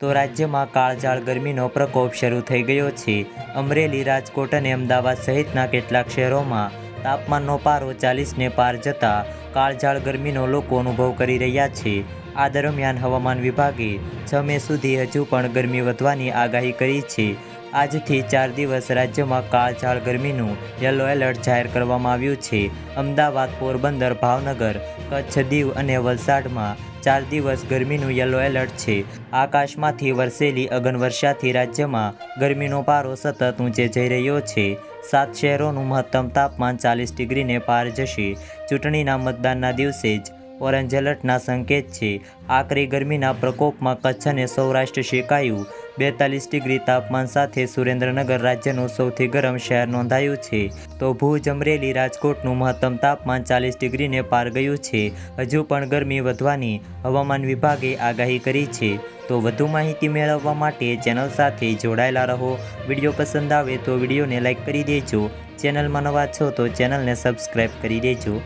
તો રાજ્યમાં કાળઝાળ ગરમીનો પ્રકોપ શરૂ થઈ ગયો છે. અમરેલી, રાજકોટ અને અમદાવાદ સહિતના કેટલાક શહેરોમાં તાપમાનનો પારો ચાલીસને પાર જતા કાળઝાળ ગરમીનો લોકો અનુભવ કરી રહ્યા છે. આ દરમિયાન હવામાન વિભાગે છ મે સુધી હજુ પણ ગરમી વધવાની આગાહી કરી છે. આજથી ચાર દિવસ રાજ્યમાં કાળઝાળ ગરમીનું યલો એલર્ટ જાહેર કરવામાં આવ્યું છે. અમદાવાદ, પોરબંદર, ભાવનગર, કચ્છ, દીવ અને વલસાડમાં ચાર દિવસ ગરમીનું યલો એલર્ટ છે. આકાશમાંથી વરસેલી અગનવર્ષાથી રાજ્યમાં ગરમીનો પારો સતત ઊંચે જઈ રહ્યો છે. સાત શહેરોનું મહત્તમ તાપમાન ચાલીસ ડિગ્રીને પાર જશે. ચૂંટણીના મતદાનના દિવસે જ ઓરેન્જ એલર્ટના સંકેત છે. આકરી ગરમીના પ્રકોપમાં કચ્છ અને સૌરાષ્ટ્ર શેકાયું. બેતાલીસ ડિગ્રી તાપમાન સાથે સુરેન્દ્રનગર રાજ્યનું સૌથી ગરમ શહેર નોંધાયું છે. તો ભુજ, અમરેલી, રાજકોટનું મહત્તમ તાપમાન ચાલીસ ડિગ્રીને પાર ગયું છે. હજુ પણ ગરમી વધવાની હવામાન વિભાગે આગાહી કરી છે. તો વધુ માહિતી મેળવવા માટે ચેનલ સાથે જોડાયેલા રહો. વીડિયો પસંદ આવે તો વિડીયોને લાઇક કરી દેજો. ચેનલમાં નવા છો તો ચેનલને સબસ્ક્રાઈબ કરી દેજો.